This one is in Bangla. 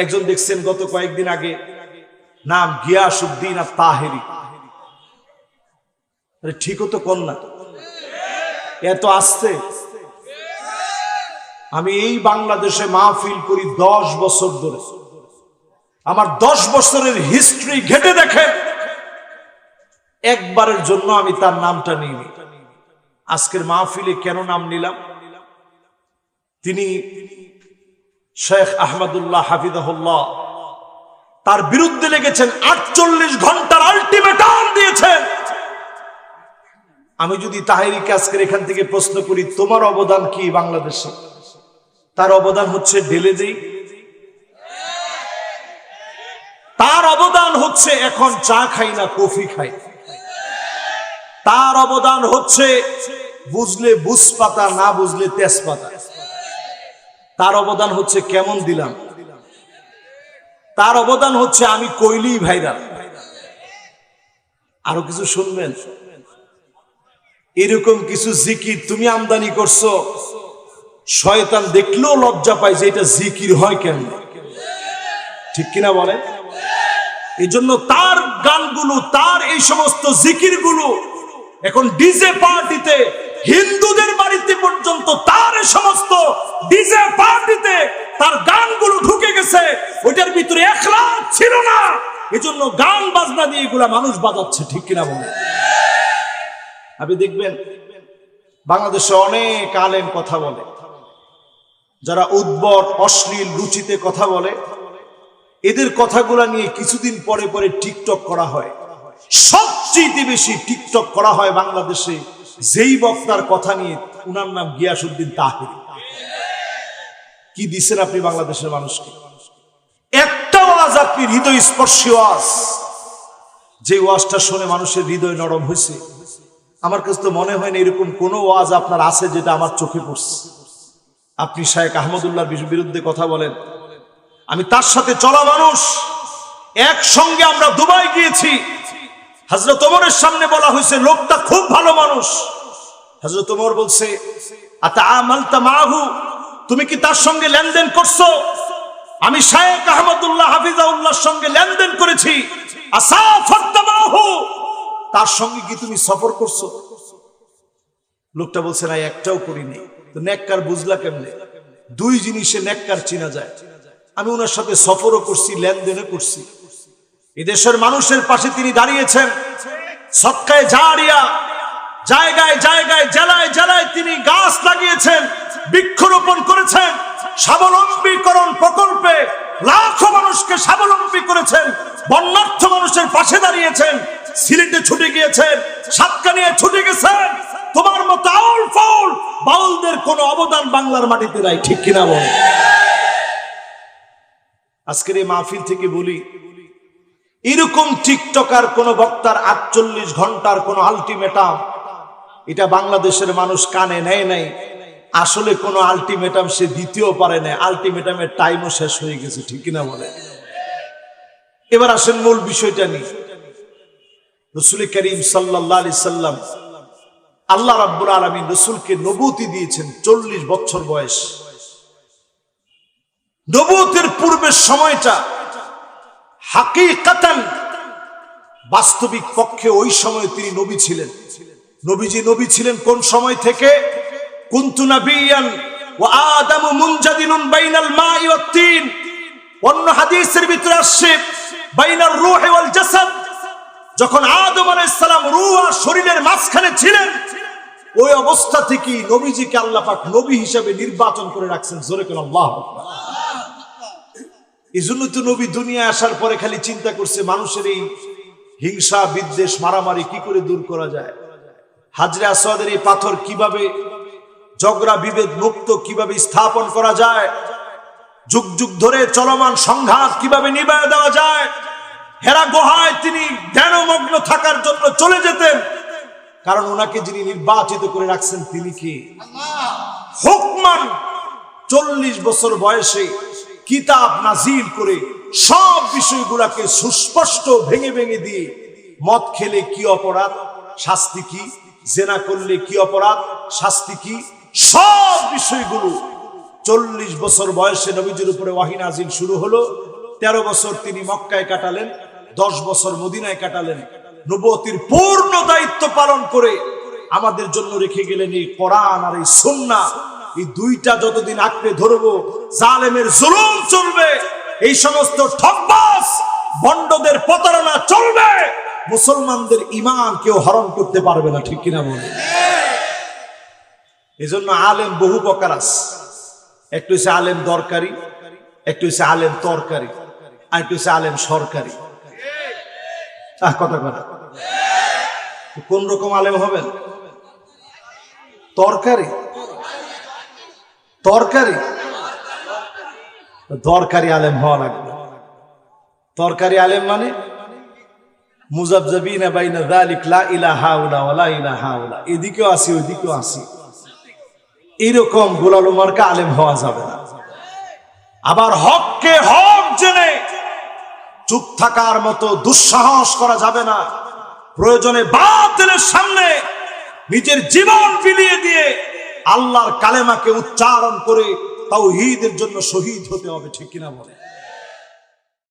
একজন দেখছেন গত কয়েকদিন আগে, নাম গিয়াসুদ্দিন আর তাহেরি আরে ঠিকও তো কর এত আসছে। আমি এই বাংলাদেশে মাহফিল করি দশ বছর ধরে। আমার দশ বছরের হিস্ট্রি ঘেটে দেখেন। একবারের জন্য আমি তার নামটা নিইনি। আজকের মাহফিলে কেন নাম নিলাম? তিনি শেখ আহমদুল্লাহ হাফিদাহুল্লাহ তার বিরুদ্ধে লেগেছেন আটচল্লিশ ঘণ্টার আলটিমেটাম দিয়েছেন। আমি যদি তাহেরিকে আজকের এখান থেকে প্রশ্ন করি, তোমার অবদান কি বাংলাদেশে? তার অবদান হচ্ছে ঢেলে দেই তার অবদান হচ্ছে এখন চা খাই না কফি খাই। তার অবদান হচ্ছে বুঝলে বুঝ পাতা না বুঝলে তেজপাতা। তার অবদান হচ্ছে কেমন দিলাম? তার অবদান হচ্ছে আমি কইলি ভাইরাল। আরও কিছু শুনবেন? এরকম কিছু জিকির তুমি আমদানি করছ, শয়তান দেখলেও লজ্জা পায় যে এটা জিকির হয় কেন ঠিক কিনা বলে এই জন্য তার গানগুলো, তার এই সমস্ত জিকিরগুলো এখন ডিজে পার্টিতে হিন্দুদের বাড়িতে পর্যন্ত তার এই সমস্ত ডিজে পার্টিতে তার গানগুলো ঢুকে গেছে, ওইটার ভিতরে একলাখ ছিল না। এজন্য গান বাজনা দিয়ে এগুলা মানুষ বাজাচ্ছে, ঠিক কিনা বলে আপনি দেখবেন, বাংলাদেশে অনেক আলেম কথা বলে। যারা উদ্বট অশ্লীল রুচিতে কথা বলে, এদের কথাগুলা নিয়ে কিছুদিন পরে পরে টিকটক করা হয়। সবচেয়ে বেশি টিকটক করা হয় বাংলাদেশে যেই বক্তার কথা নিয়ে উনার নাম গিয়াসুদ্দিন তাহির। কি দিচ্ছেন আপনি বাংলাদেশের মানুষকে? একটা ওয়াজ আপনি হৃদয় স্পর্শী ওয়াজ। যে ওয়াজটা শুনে মানুষের হৃদয় নরম হয়েছে। আমার কাছে তো মনে হয় না এরকম কোনো ওয়াজ আপনার আছে যেটা আমার চোখে পড়ছে। আপনি শায়েক আহমদুল্লাহর বিরুদ্ধে কথা বলেন। আমি তার সাথে চলা মানুষ। একসঙ্গে আমরা দুবাই গিয়েছি। হজরত ওমরের সামনে বলা হয়েছে, লোকটা খুব ভালো মানুষ। হজরত ওমর বলছে তুমি কি তার সঙ্গে লেনদেন করছ? আমি শায়েক আহমদুল্লাহ হাফিজাউল্লাহর সঙ্গে লেনদেন করেছি। তার সঙ্গে কি তুমি সফর করছ? লোকটা বলছে, না, একটাও করিনি। তো নেককার বুঝলা কেমনে? দুই জিনিসে নেককার চিনা যায়। আমি ওনার সাথে সফরও করছি, লেনদেনও করছি। এই দেশের মানুষের পাশে তিনি দাঁড়িয়েছেন। সৎকায় জারিয়া জায়গায় জায়গায় জেলায় জেলায় তিনি গাছ লাগিয়েছেন, বৃক্ষরোপণ করেছেন, স্বাবলম্বীকরণ প্রকল্পে লাখো মানুষকে স্বাবলম্বী করেছেন, বন্যার্থ মানুষের পাশে দাঁড়িয়েছেন, সিলেটে ছুটে গিয়েছেন, সাতকানিয়ে ছুটে গেছেন। তোমার মতো আউল ফাউল বাউলদের কোনো অবদান বাংলার মাটিতে নাই, ঠিক কিনা বল? আজকের এই মাহফিল থেকে বলি, এরকম টিকটকার কোন বক্তার আটচল্লিশ ঘণ্টার কোন আলটিমেটাম এটা বাংলাদেশের মানুষ কানে নেয় নাই। আসলে কোন আলটিমেটাম সে দিতেও পারে না আলটিমেটামের টাইমও শেষ হয়ে গেছে, ঠিক কিনা বলে? এবার আসেন মূল বিষয়টা নিয়ে। রসুল করিম সাল্লাহ আলি সাল্লাম আল্লাহ রাব্বুল আলমী রসুলকে নবুতি দিয়েছেন চল্লিশ বছর বয়স। নবুতের পূর্বের সময়টা হাকিকাতান বাস্তবিক পক্ষে ওই সময় তিনি নবী ছিলেন। নবীজি, নবী ছিলেন কোন সময় থেকে? ভিতরে যখন শরীরের মাঝখানে ছিলেন, ওই অবস্থা নবী হিসেবে নির্বাচন করে রাখছেন, জোরে এই জন্য তো নবী দুনিয়া আসার পরে খালি চিন্তা করছে, মানুষের এই হিংসা, বিদ্বেষ, মারামারি কি করে দূর করা যায়? হাজরে আসাদের এই পাথর কীভাবে ঝগড়া, বিভেদ মুক্ত কীভাবে স্থাপন করা যায়? যুগ যুগ ধরে চলমান সংঘাত কীভাবে নিবায় দেওয়া যায়? হেরা গোহায় তিনি ধ্যানমগ্ন থাকার জন্য চলে যেতেন। কারণ ওনাকে যিনি নির্বাচিত করে রাখছেন, তিনি কি? হুকমান, চল্লিশ বছর বয়সে কিতাব নাজিল করে সব বিষয়গুলাকে সুস্পষ্ট ভেঙে ভেঙে দিয়ে মদ খেলে কি অপরাধ? শাস্তি কি? জেনা করলে কি অপরাধ? শাস্তি কি? সব বিষয়গুলো চল্লিশ বছর বয়সে নবীজির উপরে ওয়াহিন আজিল শুরু হলো। তেরো বছর তিনি মক্কায় কাটালেন, দশ বছর মদিনায় কাটালেন। নবতির পূর্ণ দায়িত্ব পালন করে আমাদের জন্য রেখে গেলেন এই কোরআন আর এই সুন্না এই দুইটা যতদিন আঁকড়ে ধরবো, জালেমের জুলুম চলবে। এই সমস্ত ঠকবাস বন্ডদের প্রতারণা মুসলমানদের ইমান কেউ হরণ করতে পারবে না, ঠিক কিনা বলে? এজন্য আলেম বহু প্রকার আছে। একটু হচ্ছে আলেম দরকারি, একটু হচ্ছে আলেম তরকারি, আর একটু হচ্ছে আলেম সরকারি। কথা কথা কোন রকম আলেম হবেন? তরকারি? তরকারি? দরকারি আলেম হওয়া লাগবে। তরকারি আলেম মানে? ইলাহা উলা ইলাহা এদিকেও আলেম হওয়া যাবে না। আবার হককে হক জেনে চুপ থাকার মতো দুঃসাহস করা যাবে না। প্রয়োজনে বাতিলের সামনে নিজের জীবন বিলিয়ে দিয়ে আল্লাহর কালেমাকে উচ্চারণ করে তাও জন্য শহীদ হতে হবে, ঠিক কিনা বলে?